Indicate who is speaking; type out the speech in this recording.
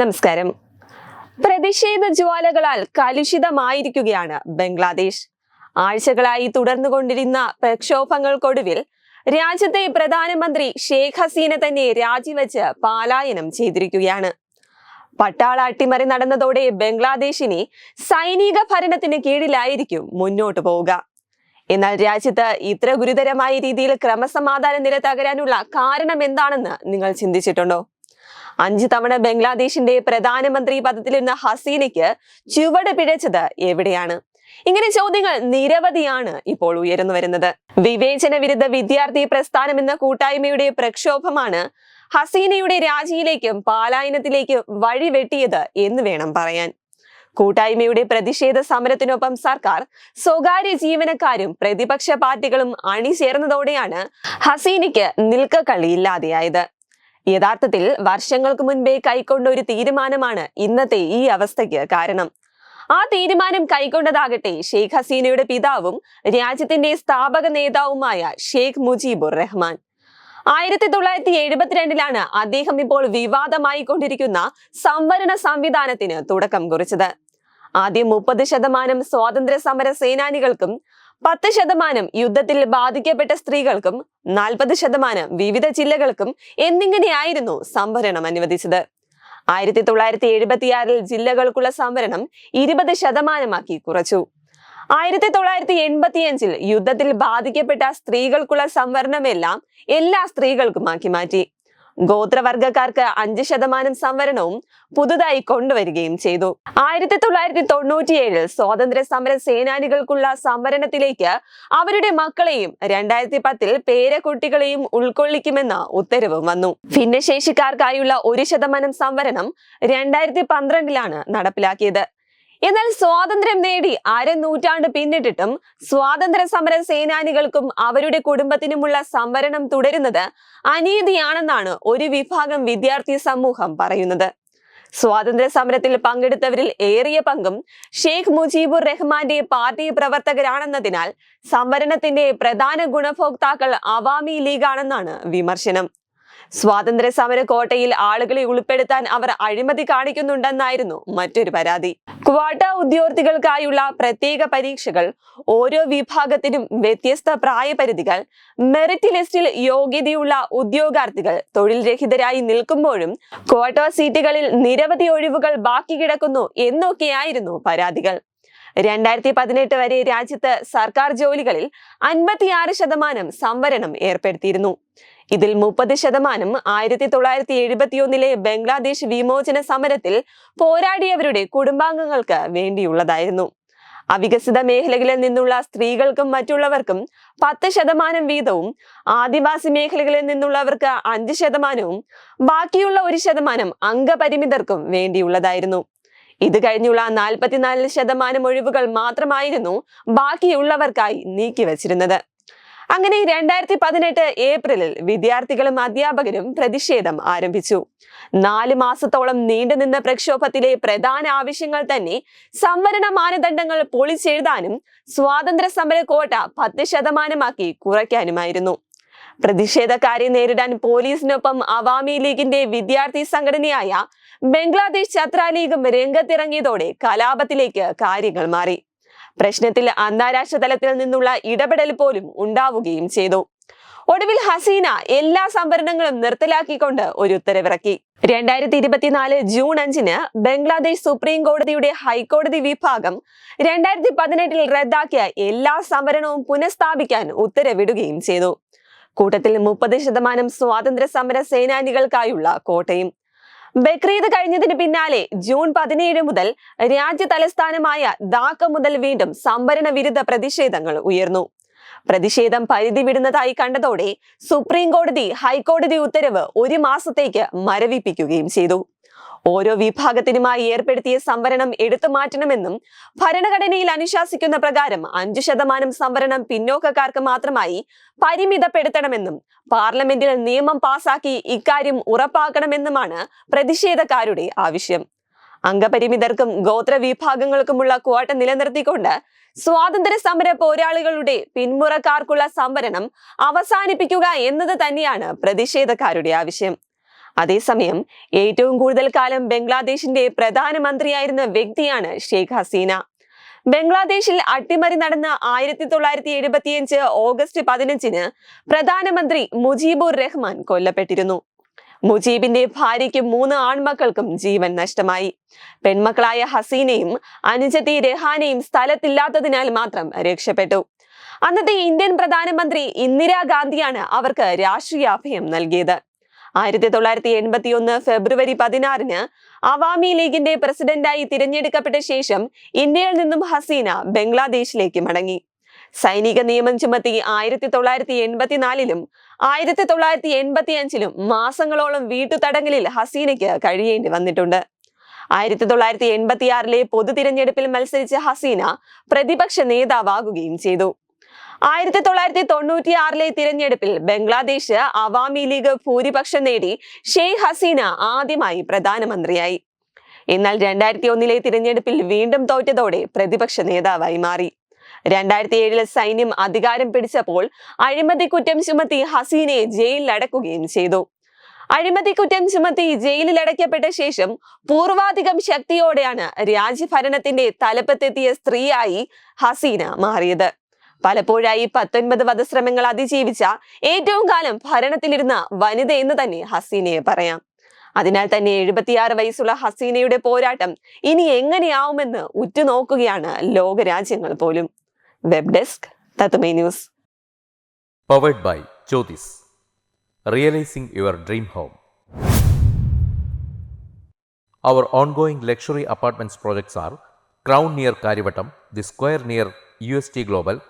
Speaker 1: നമസ്കാരം. പ്രതിഷേധ ജ്വാലകളാൽ കലുഷിതമായിരിക്കുകയാണ് ബംഗ്ലാദേശ്. ആഴ്ചകളായി തുടർന്നുകൊണ്ടിരുന്ന പ്രക്ഷോഭങ്ങൾക്കൊടുവിൽ രാജ്യത്തെ പ്രധാനമന്ത്രി ഷേഖ് ഹസീന തന്നെ രാജിവെച്ച് പലായനം ചെയ്തിരിക്കുകയാണ്. പട്ടാള അട്ടിമറി നടന്നതോടെ ബംഗ്ലാദേശിനെ സൈനിക ഭരണത്തിന് കീഴിലായിരിക്കും മുന്നോട്ടു പോവുക. എന്നാൽ രാജ്യത്ത് ഇത്ര ഗുരുതരമായ രീതിയിൽ ക്രമസമാധാന നില തകരാനുള്ള കാരണം എന്താണെന്ന് നിങ്ങൾ ചിന്തിച്ചിട്ടുണ്ടോ? അഞ്ചു തവണ ബംഗ്ലാദേശിന്റെ പ്രധാനമന്ത്രി പദത്തിലിരുന്ന ഹസീനയ്ക്ക് ചുവട് പിഴച്ചത് എവിടെയാണ്? ഇങ്ങനെ ചോദ്യങ്ങൾ നിരവധിയാണ് ഇപ്പോൾ ഉയർന്നു വരുന്നത്. വിവേചന വിരുദ്ധ വിദ്യാർത്ഥി പ്രസ്ഥാനം എന്ന കൂട്ടായ്മയുടെ പ്രക്ഷോഭമാണ് ഹസീനയുടെ രാജിയിലേക്കും പാലായനത്തിലേക്കും വഴിവെട്ടിയത് എന്ന് വേണം പറയാൻ. കൂട്ടായ്മയുടെ പ്രതിഷേധ സമരത്തിനൊപ്പം സർക്കാർ സ്വകാര്യ ജീവനക്കാരും പ്രതിപക്ഷ പാർട്ടികളും അണിചേർന്നതോടെയാണ് ഹസീനയ്ക്ക് നിൽക്കക്കളിയില്ലാതെയായത് യഥാർത്ഥത്തിൽ വർഷങ്ങൾക്ക് മുൻപേ കൈക്കൊണ്ട ഒരു തീരുമാനമാണ് ഇന്നത്തെ ഈ അവസ്ഥയ്ക്ക് കാരണം. ആ തീരുമാനം കൈക്കൊണ്ടതാകട്ടെ ഷെയ്ഖ് ഹസീനയുടെ പിതാവും രാജ്യത്തിന്റെ സ്ഥാപക നേതാവുമായ ഷെയ്ഖ് മുജീബുർ റഹ്മാൻ. ആയിരത്തി തൊള്ളായിരത്തി എഴുപത്തിരണ്ടിലാണ് അദ്ദേഹം ഇപ്പോൾ വിവാദമായി കൊണ്ടിരിക്കുന്ന സംവരണ സംവിധാനത്തിന് തുടക്കം കുറിച്ചത്. ആദ്യം മുപ്പത് ശതമാനം സ്വാതന്ത്ര്യ സമര സേനാനികൾക്കും പത്ത് ശതമാനം യുദ്ധത്തിൽ ബാധിക്കപ്പെട്ട സ്ത്രീകൾക്കും നാൽപ്പത് ശതമാനം വിവിധ ജില്ലകൾക്കും എന്നിങ്ങനെയായിരുന്നു സംവരണം അനുവദിച്ചത്. ആയിരത്തി തൊള്ളായിരത്തി എഴുപത്തിയാറിൽ ജില്ലകൾക്കുള്ള സംവരണം ഇരുപത് ശതമാനമാക്കി കുറച്ചു. ആയിരത്തി തൊള്ളായിരത്തി എൺപത്തിയഞ്ചിൽ യുദ്ധത്തിൽ ബാധിക്കപ്പെട്ട സ്ത്രീകൾക്കുള്ള സംവരണമെല്ലാം എല്ലാ സ്ത്രീകൾക്കും ആക്കി മാറ്റി. ഗോത്രവർഗക്കാർക്ക് അഞ്ച് ശതമാനം സംവരണവും പുതുതായി കൊണ്ടുവരികയും ചെയ്തു. ആയിരത്തി തൊള്ളായിരത്തി തൊണ്ണൂറ്റിയേഴിൽ സ്വാതന്ത്ര്യ സമര സേനാനികൾക്കുള്ള സംവരണത്തിലേക്ക് അവരുടെ മക്കളെയും രണ്ടായിരത്തി പത്തിൽ പേരക്കുട്ടികളെയും ഉൾക്കൊള്ളിക്കുമെന്ന ഉത്തരവും വന്നു. ഭിന്നശേഷിക്കാർക്കായുള്ള ഒരു ശതമാനം സംവരണം രണ്ടായിരത്തി പന്ത്രണ്ടിലാണ് നടപ്പിലാക്കിയത്. എന്നാൽ സ്വാതന്ത്ര്യം നേടി അര നൂറ്റാണ്ട് പിന്നിട്ടിട്ടും സ്വാതന്ത്ര്യ സമര സേനാനികൾക്കും അവരുടെ കുടുംബത്തിനുമുള്ള സംവരണം തുടരുന്നത് അനീതിയാണെന്നാണ് ഒരു വിഭാഗം വിദ്യാർത്ഥി സമൂഹം പറയുന്നത്. സ്വാതന്ത്ര്യ സമരത്തിൽ പങ്കെടുത്തവരിൽ ഏറിയ പങ്കും ഷെയ്ഖ് മുജീബുർ റഹ്മാന്റെ പാർട്ടി പ്രവർത്തകരാണെന്നതിനാൽ സംവരണത്തിന്റെ പ്രധാന ഗുണഭോക്താക്കൾ അവാമി ലീഗാണെന്നാണ് വിമർശനം. സ്വാതന്ത്ര്യ സമര കോട്ടയിൽ ആളുകളെ ഉൾപ്പെടുത്താൻ അവർ അഴിമതി കാണിക്കുന്നുണ്ടെന്നായിരുന്നു മറ്റൊരു പരാതി. ക്വാട്ട ഉദ്യോഗാർത്ഥികൾക്കായുള്ള പ്രത്യേക പരീക്ഷകൾ ഓരോ വിഭാഗത്തിനും വ്യത്യസ്ത പ്രായപരിധികൾ മെറിറ്റ് ലിസ്റ്റിൽ യോഗ്യതയുള്ള ഉദ്യോഗാർത്ഥികൾ തൊഴിൽ രഹിതരായി നിൽക്കുമ്പോഴും ക്വാട്ട സീറ്റുകളിൽ നിരവധി ഒഴിവുകൾ ബാക്കി കിടക്കുന്നു എന്നൊക്കെയായിരുന്നു പരാതികൾ. രണ്ടായിരത്തി പതിനെട്ട് വരെ രാജ്യത്ത് സർക്കാർ ജോലികളിൽ അൻപത്തിയാറ് ശതമാനം സംവരണം ഏർപ്പെടുത്തിയിരുന്നു. ഇതിൽ മുപ്പത് ശതമാനം ആയിരത്തി തൊള്ളായിരത്തി എഴുപത്തിയൊന്നിലെ ബംഗ്ലാദേശ് വിമോചന സമരത്തിൽ പോരാടിയവരുടെ കുടുംബാംഗങ്ങൾക്ക് വേണ്ടിയുള്ളതായിരുന്നു. അവികസിത മേഖലകളിൽ നിന്നുള്ള സ്ത്രീകൾക്കും മറ്റുള്ളവർക്കും പത്ത് ശതമാനം വീതവും ആദിവാസി മേഖലകളിൽ നിന്നുള്ളവർക്ക് അഞ്ച് ശതമാനവും ബാക്കിയുള്ള ഒരു ശതമാനം അംഗപരിമിതർക്കും വേണ്ടിയുള്ളതായിരുന്നു. ഇത് കഴിഞ്ഞുള്ള നാൽപ്പത്തിനാല് ശതമാനം ഒഴിവുകൾ മാത്രമായിരുന്നു ബാക്കിയുള്ളവർക്കായി നീക്കിവച്ചിരുന്നത് അങ്ങനെ രണ്ടായിരത്തി പതിനെട്ട് ഏപ്രിലിൽ വിദ്യാർത്ഥികളും അധ്യാപകരും പ്രതിഷേധം ആരംഭിച്ചു. നാല് മാസത്തോളം നീണ്ടുനിന്ന പ്രക്ഷോഭത്തിലെ പ്രധാന ആവശ്യങ്ങൾ തന്നെ സംവരണ മാനദണ്ഡങ്ങൾ പൊളിച്ചെഴുതാനും സ്വാതന്ത്ര്യ സമര കോട്ട പത്ത് ശതമാനമാക്കി കുറയ്ക്കാനുമായിരുന്നു. പ്രതിഷേധക്കാരെ നേരിടാൻ പോലീസിനൊപ്പം അവാമി ലീഗിന്റെ വിദ്യാർത്ഥി സംഘടനയായ ബംഗ്ലാദേശ് ഛത്ര ലീഗും രംഗത്തിറങ്ങിയതോടെ കലാപത്തിലേക്ക് കാര്യങ്ങൾ മാറി. പ്രശ്നത്തിൽ അന്താരാഷ്ട്ര തലത്തിൽ നിന്നുള്ള ഇടപെടൽ പോലും ഉണ്ടാവുകയും ചെയ്തു. ഒടുവിൽ ഹസീന എല്ലാ സംവരണങ്ങളും നിർത്തലാക്കിക്കൊണ്ട് ഒരു ഉത്തരവിറക്കി. രണ്ടായിരത്തി ഇരുപത്തിനാല് ജൂൺ അഞ്ചിന് ബംഗ്ലാദേശ് സുപ്രീം കോടതിയുടെ ഹൈക്കോടതി വിഭാഗം രണ്ടായിരത്തി പതിനെട്ടിൽ റദ്ദാക്കിയ എല്ലാ സംവരണവും പുനഃസ്ഥാപിക്കാൻ ഉത്തരവിടുകയും ചെയ്തു. കൂട്ടത്തിൽ മുപ്പത് ശതമാനം സ്വാതന്ത്ര്യ സമര സേനാനികൾക്കായുള്ള കോട്ടയും ബക്രീദ് കഴിഞ്ഞതിന് പിന്നാലെ ജൂൺ പതിനേഴ് മുതൽ രാജ്യ തലസ്ഥാനമായ ധാക്ക മുതൽ വീണ്ടും സംവരണ വിരുദ്ധ പ്രതിഷേധങ്ങൾ ഉയർന്നു. പ്രതിഷേധം പരിധി വിടുന്നതായി കണ്ടതോടെ സുപ്രീം കോടതി ഹൈക്കോടതി ഉത്തരവ് ഒരു മാസത്തേക്ക് മരവിപ്പിക്കുകയും ചെയ്തു. ഓരോ വിഭാഗത്തിനുമായി ഏർപ്പെടുത്തിയ സംവരണം എടുത്തു മാറ്റണമെന്നും ഭരണഘടനയിൽ അനുശാസിക്കുന്ന പ്രകാരം അഞ്ചു ശതമാനം സംവരണം പിന്നോക്കക്കാർക്ക് മാത്രമായി പരിമിതപ്പെടുത്തണമെന്നും പാർലമെന്റിൽ നിയമം പാസാക്കി ഇക്കാര്യം ഉറപ്പാക്കണമെന്നുമാണ് പ്രതിഷേധക്കാരുടെ ആവശ്യം. അംഗപരിമിതർക്കും ഗോത്ര വിഭാഗങ്ങൾക്കുമുള്ള ക്വാട്ട നിലനിർത്തിക്കൊണ്ട് സ്വാതന്ത്ര്യ സമര പോരാളികളുടെ പിന്മുറക്കാർക്കുള്ള സംവരണം അവസാനിപ്പിക്കുക എന്നത് തന്നെയാണ് പ്രതിഷേധക്കാരുടെ ആവശ്യം. അതേസമയം ഏറ്റവും കൂടുതൽ കാലം ബംഗ്ലാദേശിന്റെ പ്രധാനമന്ത്രിയായിരുന്ന വ്യക്തിയാണ് ഷെയ്ഖ് ഹസീന. ബംഗ്ലാദേശിൽ അട്ടിമറി നടന്ന ആയിരത്തി തൊള്ളായിരത്തി എഴുപത്തിയഞ്ച് ഓഗസ്റ്റ് പതിനഞ്ചിന് പ്രധാനമന്ത്രി മുജീബുർ റഹ്മാൻ കൊല്ലപ്പെട്ടിരുന്നു. മുജീബിന്റെ ഭാര്യയ്ക്കും മൂന്ന് ആൺമക്കൾക്കും ജീവൻ നഷ്ടമായി. പെൺമക്കളായ ഹസീനയും അനുജത്തി രഹാനയും സ്ഥലത്തില്ലാത്തതിനാൽ മാത്രം രക്ഷപ്പെട്ടു. അന്നത്തെ ഇന്ത്യൻ പ്രധാനമന്ത്രി ഇന്ദിരാഗാന്ധിയാണ് അവർക്ക് രാഷ്ട്രീയ അഭയം നൽകിയത്. ആയിരത്തി തൊള്ളായിരത്തി എൺപത്തി ഒന്ന് ഫെബ്രുവരി പതിനാറിന് അവാമി ലീഗിന്റെ പ്രസിഡന്റായി തിരഞ്ഞെടുക്കപ്പെട്ട ശേഷം ഇന്ത്യയിൽ നിന്നും ഹസീന ബംഗ്ലാദേശിലേക്ക് മടങ്ങി. സൈനിക നിയമം ചുമത്തി ആയിരത്തി തൊള്ളായിരത്തി എൺപത്തിനാലിലും ആയിരത്തി തൊള്ളായിരത്തി എൺപത്തി അഞ്ചിലും മാസങ്ങളോളം വീട്ടുതടങ്കലിൽ ഹസീനയ്ക്ക് കഴിയേണ്ടി വന്നിട്ടുണ്ട്. ആയിരത്തി തൊള്ളായിരത്തി എൺപത്തിയാറിലെ പൊതു തിരഞ്ഞെടുപ്പിൽ മത്സരിച്ച ഹസീന പ്രതിപക്ഷ നേതാവാകുകയും ചെയ്തു. ആയിരത്തി തൊള്ളായിരത്തി തൊണ്ണൂറ്റിയാറിലെ തിരഞ്ഞെടുപ്പിൽ ബംഗ്ലാദേശ് അവാമി ലീഗ് ഭൂരിപക്ഷം നേടി ഷെയ്ഖ് ഹസീന ആദ്യമായി പ്രധാനമന്ത്രിയായി. എന്നാൽ രണ്ടായിരത്തി ഒന്നിലെ തിരഞ്ഞെടുപ്പിൽ വീണ്ടും തോറ്റതോടെ പ്രതിപക്ഷ നേതാവായി മാറി. രണ്ടായിരത്തി ഏഴിൽ സൈന്യം അധികാരം പിടിച്ചപ്പോൾ അഴിമതി കുറ്റം ചുമത്തി ഹസീനയെ ജയിലിലടക്കുകയും ചെയ്തു. അഴിമതി കുറ്റം ചുമത്തി ജയിലിൽ അടയ്ക്കപ്പെട്ട ശേഷം പൂർവാധികം ശക്തിയോടെയാണ് രാജ്യഭരണത്തിന്റെ തലപ്പത്തെത്തിയ സ്ത്രീയായി ഹസീന മാറിയത്. പലപ്പോഴായി പത്തൊൻപത് വധശ്രമങ്ങൾ അതിജീവിച്ച ഏറ്റവും കാലം ഭരണത്തിലിരുന്ന വനിത എന്ന് തന്നെ ഹസീനയെ പറയാം. അതിനാൽ തന്നെ എഴുപത്തിയാറ് വയസ്സുള്ള ഹസീനയുടെ പോരാട്ടം ഇനി എങ്ങനെയാവുമെന്ന് ഉറ്റുനോക്കുകയാണ് ലോകരാജ്യങ്ങൾ പോലും. Web desk news
Speaker 2: powered by Jyothis realising your dream home our ongoing luxury apartments projects are Crown near Kariavattom the square near U S T Crown